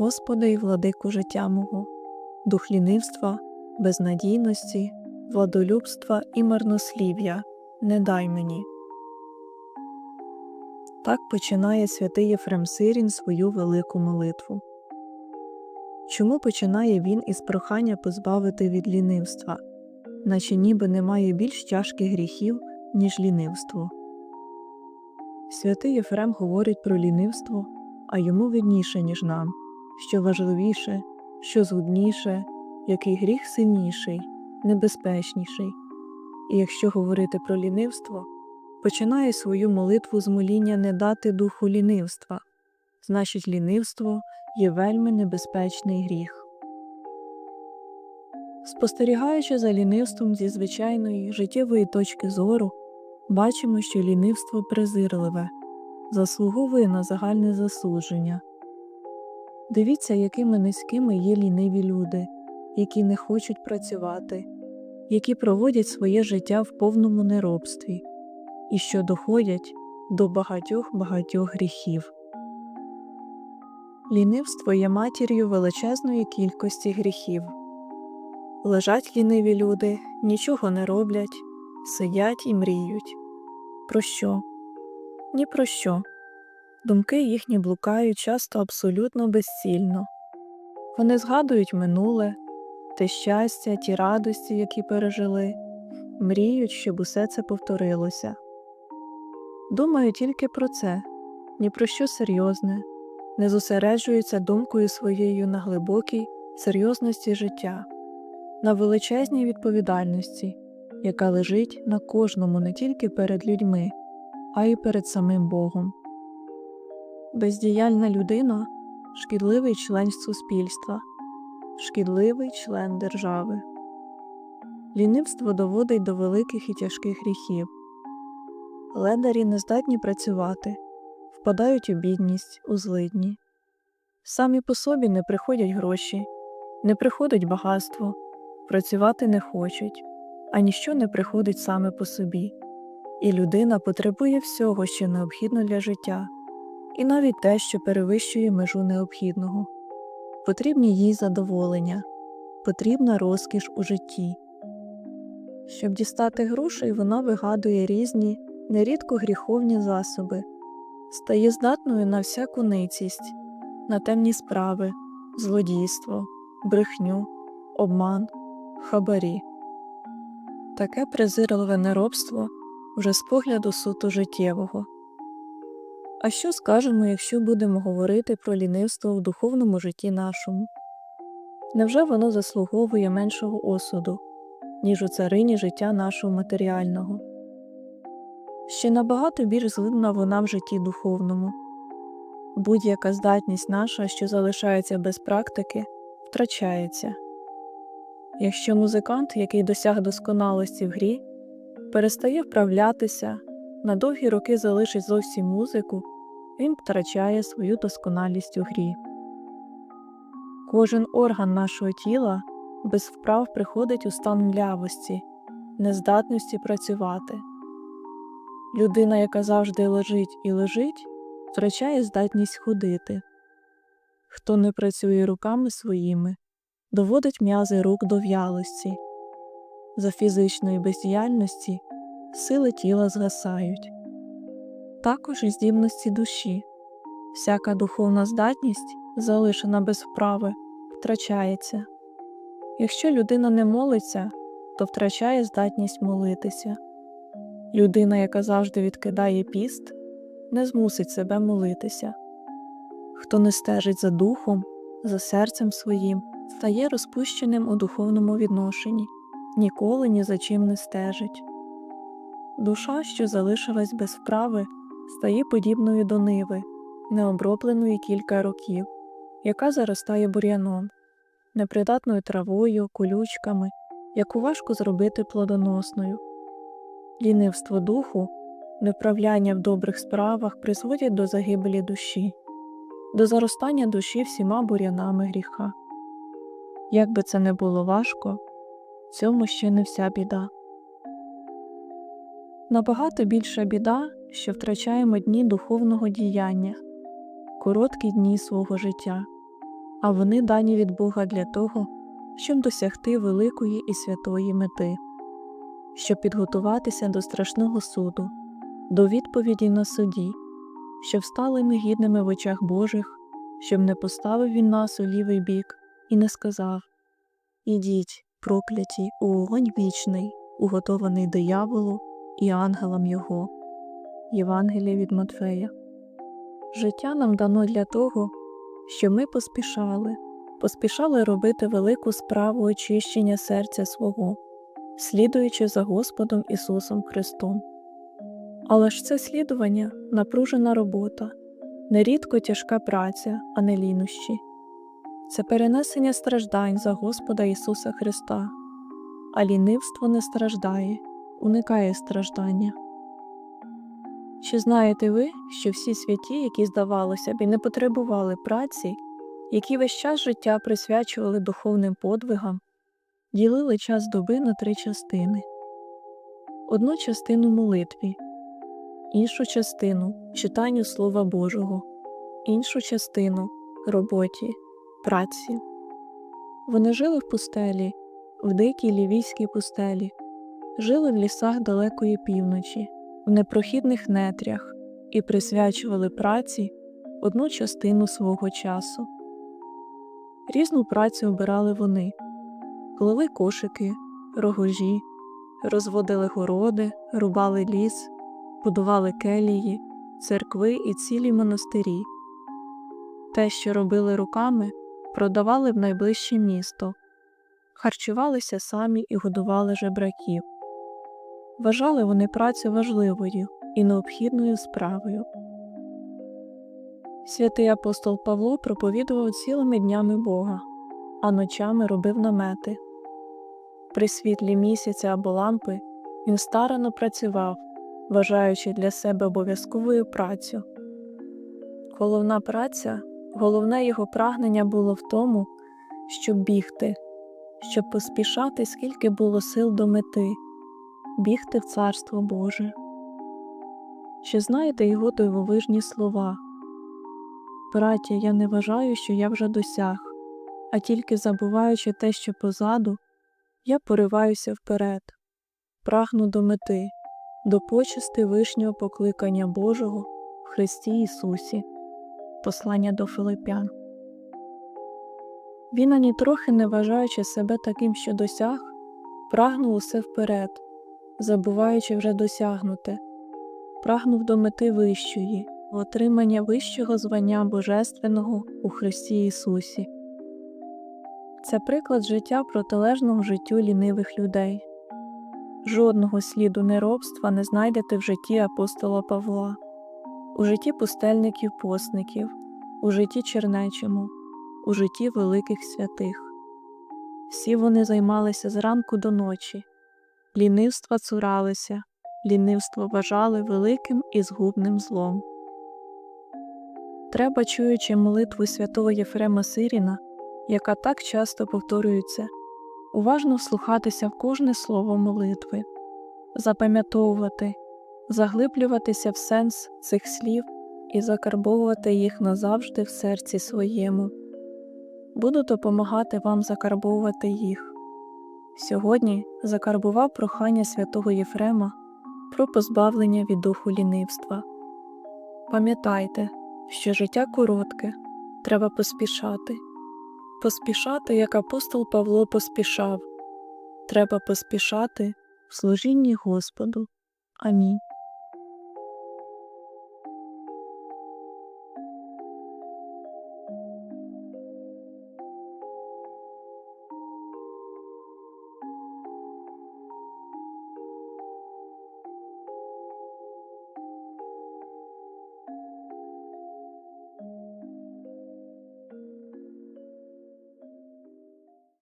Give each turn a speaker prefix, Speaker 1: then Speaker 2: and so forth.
Speaker 1: Господи і владику життя мого, дух лінивства, безнадійності, владолюбства і марнослів'я, не дай мені. Так починає святий Єфрем Сирін свою велику молитву. Чому починає він із прохання позбавити від лінивства, наче ніби немає більш тяжких гріхів, ніж лінивство? Святий Єфрем говорить про лінивство, а йому видніше, ніж нам, що важливіше, що згубніше, який гріх сильніший, небезпечніший. І якщо говорити про лінивство, починає свою молитву з моління не дати духу лінивства, значить, лінивство є вельми небезпечний гріх. Спостерігаючи за лінивством зі звичайної життєвої точки зору, бачимо, що лінивство презирливе, заслуговує на загальне засудження. Дивіться, якими низькими є ліниві люди, які не хочуть працювати, які проводять своє життя в повному неробстві і що доходять до багатьох багатьох гріхів. Лінивство є матір'ю величезної кількості гріхів. Лежать ліниві люди, нічого не роблять, сидять і мріють. Про що? Ні про що. Думки їхні блукають часто абсолютно безцільно. Вони згадують минуле, те щастя, ті радості, які пережили, мріють, щоб усе це повторилося. Думаю тільки про це, ні про що серйозне, не зосереджуються думкою своєю на глибокій серйозності життя, на величезній відповідальності, яка лежить на кожному не тільки перед людьми, а й перед самим Богом. Бездіяльна людина шкідливий член суспільства, шкідливий член держави. Лінивство доводить до великих і тяжких гріхів. Ледарі не здатні працювати, впадають у бідність, у злидні. Самі по собі не приходять гроші, не приходить багатство, працювати не хочуть, а ніщо не приходить саме по собі, і людина потребує всього, що необхідно для життя, і навіть те, що перевищує межу необхідного. Потрібні їй задоволення, потрібна розкіш у житті. Щоб дістати грошей, вона вигадує різні нерідко гріховні засоби, стає здатною на всяку ницість, на темні справи, злодійство, брехню, обман, хабарі. Таке презирливе неробство вже з погляду суто життєвого. А що скажемо, якщо будемо говорити про лінивство в духовному житті нашому? Невже воно заслуговує меншого осуду, ніж у царині життя нашого матеріального? ще набагато більш злидна вона в житті духовному. Будь-яка здатність наша, що залишається без практики, втрачається. Якщо музикант, який досяг досконалості в грі, перестає вправлятися, на довгі роки залишить зовсім музику, він втрачає свою досконалість у грі. Кожен орган нашого тіла без вправ приходить у стан млявості, нездатності працювати. Людина, яка завжди лежить і лежить, втрачає здатність ходити. Хто не працює руками своїми, доводить м'язи рук до в'ялості. За фізичної бездіяльності сили тіла згасають. Також і здібності душі. Всяка духовна здатність, залишена без вправи, втрачається. Якщо людина не молиться, то втрачає здатність молитися. Людина, яка завжди відкидає піст, не змусить себе молитися. Хто не стежить за духом, за серцем своїм, стає розпущеним у духовному відношенні, ніколи ні за чим не стежить. Душа, що залишилась без вправи, стає подібною до ниви, необробленої кілька років, яка заростає бур'яном, непридатною травою, колючками, яку важко зробити плодоносною. Лінивство духу, неправляння в добрих справах призводять до загибелі душі, до заростання душі всіма бур'янами гріха. Як би це не було важко, цьому ще не вся біда. Набагато більша біда, що втрачаємо дні духовного діяння, короткі дні свого життя, а вони дані від Бога для того, щоб досягти великої і святої мети, щоб підготуватися до страшного суду, до відповіді на суді, щоб стали ми гідними в очах Божих, щоб не поставив він нас у лівий бік і не сказав Ідіть, прокляті, у вогонь вічний, уготований дияволу і ангелам його. Євангеліє від Матфея. Життя нам дано для того, щоб ми поспішали, поспішали робити велику справу очищення серця свого, слідуючи за Господом Ісусом Христом. Але ж це слідування напружена робота, нерідко тяжка праця, а не лінощі. Це перенесення страждань за Господа Ісуса Христа, а лінивство не страждає, уникає страждання. Чи знаєте ви, що всі святі, які, здавалося б, і не потребували праці, які весь час життя присвячували духовним подвигам, ділили час доби на три частини: одну частину молитві, іншу частину читанню Слова Божого, іншу частину роботі, праці. Вони жили в пустелі, в дикій лівійській пустелі, жили в лісах далекої півночі в непрохідних нетрях і присвячували праці одну частину свого часу. Різну працю обирали вони клали кошики, рогожі, розводили городи, рубали ліс, будували келії, церкви і цілі монастирі. Те, що робили руками, продавали в найближче місто, харчувалися самі і годували жебраків. Вважали вони працю важливою і необхідною справою. Святий апостол Павло проповідував цілими днями Бога, а ночами робив намети. При світлі місяця або лампи він старано працював, вважаючи для себе обов'язковою працю. Головна праця, головне його прагнення було в тому, щоб бігти, щоб поспішати, скільки було сил до мети бігти в Царство Боже. Чи знаєте його дивовижні слова? Браття, я не вважаю, що я вже досяг, а тільки забуваючи те, що позаду, я пориваюся вперед, прагну до мети, до почести вишнього покликання Божого в Христі Ісусі. Послання до Филипян. Він ані трохи не вважаючи себе таким, що досяг, прагнув усе вперед, забуваючи вже досягнуте, прагнув до мети вищої, отримання вищого звання Божественного у Христі Ісусі. Це приклад життя протилежного життю лінивих людей. Жодного сліду неробства не знайдете в житті апостола Павла, у житті пустельників посників, у житті чернечому, у житті великих святих. Всі вони займалися зранку до ночі, лінивства цуралися, лінивство вважали великим і згубним злом. Треба, чуючи молитву святого Єфрема Сиріна, яка так часто повторюється, уважно вслухатися в кожне слово молитви, запам'ятовувати, заглиблюватися в сенс цих слів і закарбовувати їх назавжди в серці своєму. Буду допомагати вам закарбовувати їх. Сьогодні закарбував прохання святого Єфрема про позбавлення від духу лінивства. Пам'ятайте, що життя коротке, треба поспішати. Поспішати, як апостол Павло поспішав. Треба поспішати в служінні Господу. Амінь.